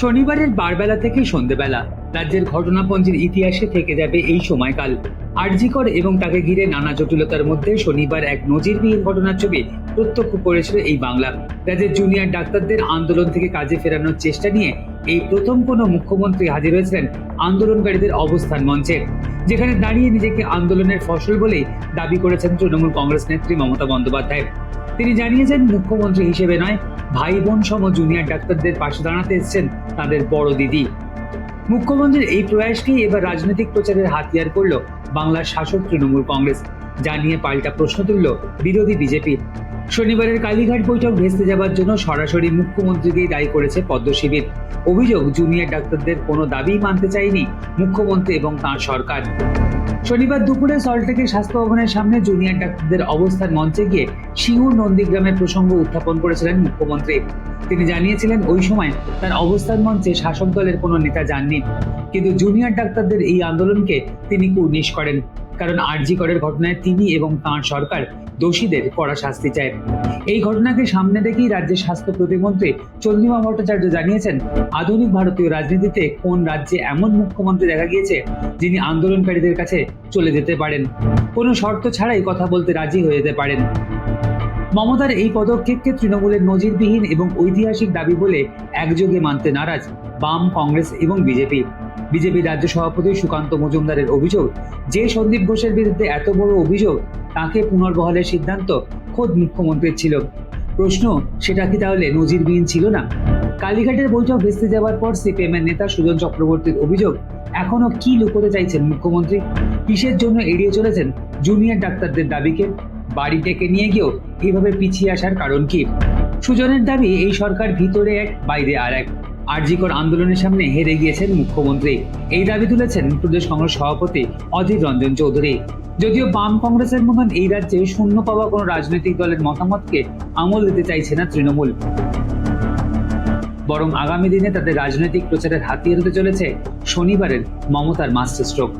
শনিবারের বারবেলা থেকে সন্ধেবেলা। রাজ্যের ঘটনাপঞ্জির ইতিহাসে থেকে যাবে এই সময়কাল। আরজিকর এবং তাকে ঘিরে নানা জটিলতার মধ্যে শনিবার এক নজিরবিহীন ঘটনার ছবি প্রত্যক্ষ করেছিল এই বাংলা। রাজ্যের জুনিয়র ডাক্তারদের আন্দোলন থেকে কাজে ফেরানোর চেষ্টা নিয়ে এই প্রথম কোনো মুখ্যমন্ত্রী হাজির হয়েছিলেন আন্দোলনকারীদের অবস্থান মঞ্চে। যেখানে দাঁড়িয়ে নিজেকে আন্দোলনের ফসল বলেই দাবি করেছেন তৃণমূল কংগ্রেস নেত্রী মমতা বন্দ্যোপাধ্যায়। তিনি জানিয়েছেন, মুখ্যমন্ত্রী হিসেবে নয় ভাই বোন সম জুনিয়র ডাক্তারদের পাশে দাঁড়াতে এসেছেন তাদের বড় দিদি। মুখ্যমন্ত্রীর এই প্রয়াসকেই এবার রাজনৈতিক প্রচারের হাতিয়ার করল বাংলার শাসক তৃণমূল কংগ্রেস। যা নিয়ে পাল্টা প্রশ্ন তুলল বিরোধী বিজেপি। শনিবারের কালীঘাট বৈঠক ভেস্তে যাবার জন্য সরাসরি মুখ্যমন্ত্রীকেই দায়ী করেছে পদ্ম শিবির। অভিযোগ জুনিয়র ডাক্তারদের কোনো দাবি মানতে চায়নি মুখ্যমন্ত্রী এবং তাঁর সরকার। শনিবার দুপুরে সল্টলেকে স্বাস্থ্য ভবনের সামনে জুনিয়র ডাক্তারদের অবস্থান মঞ্চে গিয়ে সিঙ্গুর নন্দীগ্রামের প্রসঙ্গ উত্থাপন করেছিলেন মুখ্যমন্ত্রী। তিনি জানিয়েছিলেন, ওই সময় তার অবস্থান মঞ্চে শাসক দলের কোনো নেতা যাননি। কিন্তু জুনিয়র ডাক্তারদের এই আন্দোলনকে তিনি কুর্নিশ করেন। কারণ আরজি করের ঘটনায় তিনি এবং তাঁর সরকার দোষীদের কড়া শাস্তি চায়। এই ঘটনাকে সামনে রেখেই রাজ্যের স্বাস্থ্য প্রতিমন্ত্রী চন্দ্রিমা ভট্টাচার্য জানিয়েছেন, আধুনিক ভারতীয় রাজনীতিতে কোন রাজ্যে এমন মুখ্যমন্ত্রী দেখা গিয়েছে যিনি আন্দোলনকারীদের কাছে চলে যেতে পারেন? কোনো শর্ত ছাড়াই কথা বলতে রাজি হয়ে যেতে পারেন। মমতার এই পদক্ষেপকে তৃণমূলের নজিরবিহীন এবং ঐতিহাসিক দাবি বলে একযোগে মানতে নারাজ বাম, কংগ্রেস এবং বিজেপি। বিজেপি রাজ্য সভাপতি সুকান্ত মজুমদারের অভিযোগ, যে সন্দীপ ঘোষের বিরুদ্ধে এত বড় অভিযোগ, তাকে পুনর্বহালের সিদ্ধান্ত খোদ মুখ্যমন্ত্রীর ছিল। প্রশ্ন, সেটা কি তাহলে নজিরবিহীন ছিল না? কালীঘাটের বৈঠক ভেস্তে যাওয়ার পর সিপিএমের নেতা সুজন চক্রবর্তীর অভিযোগ, এখনও কি লুকোতে চাইছেন মুখ্যমন্ত্রী? কিসের জন্য এড়িয়ে চলেছেন জুনিয়র ডাক্তারদের দাবিকে? বাড়ি ডেকে নিয়ে গিয়েও এইভাবে পিছিয়ে আসার কারণ কি? সুজনের দাবি, এই সরকার ভিতরে এক, বাইরে আর এক। আরজিকর আন্দোলনের সামনে হেরে গিয়েছেন মুখ্যমন্ত্রী। এই দাবি তুলেছেন প্রদেশ কংগ্রেস সভাপতি অধীর রঞ্জন চৌধুরী। যদিও বাম কংগ্রেসের মতন এই রাজ্যে শূন্য পাওয়া কোনো রাজনৈতিক দলের মতামতকে আমল দিতে চাইছে না তৃণমূল। বরং আগামী দিনে তাদের রাজনৈতিক প্রচারের হাতিয়ে হতে চলেছে শনিবারের মমতার মাস্টার স্ট্রোক